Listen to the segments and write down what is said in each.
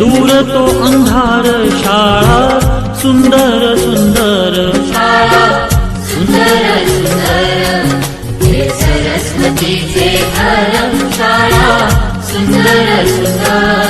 दूर तो अंधार शाळा सुंदर सुंदर। शाळा सुंदर सुंदर। घर शाळा सुंदर सुंदर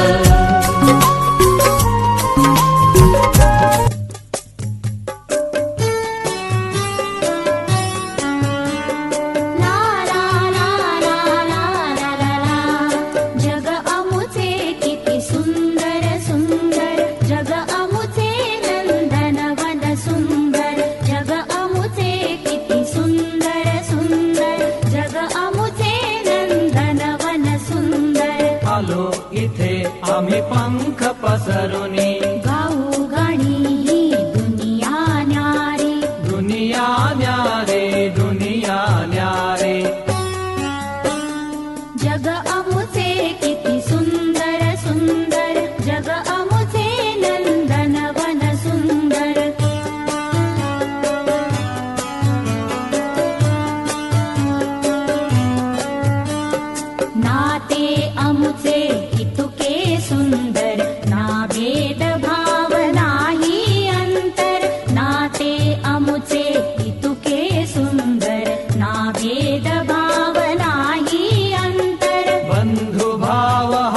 सरो भावना अन्तर बन्धु भावः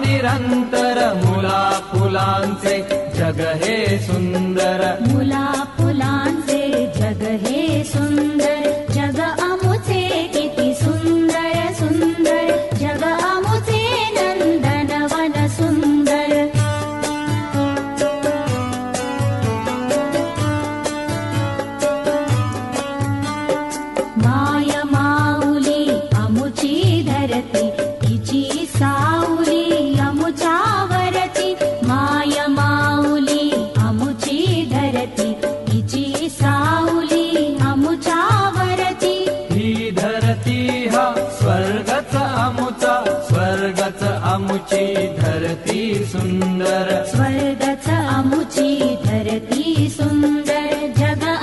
निरन्तर मुला पुुला जगहे सुन्दर। मुला पुुला जगहे स्वर्ग च मुचे धरति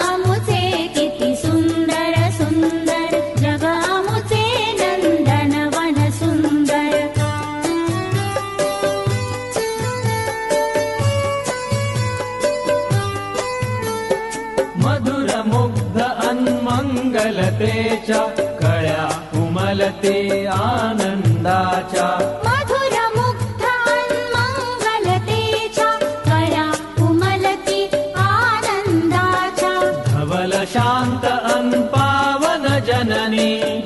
अमुचे किति सुन्दर सुन्दर। जग अमुचे नन्दन सुन्दरमुचे नन्दनवन मधुरमुग्ध अन्मङ्गलते च कया कुमलते आनन्दा च जननी धवल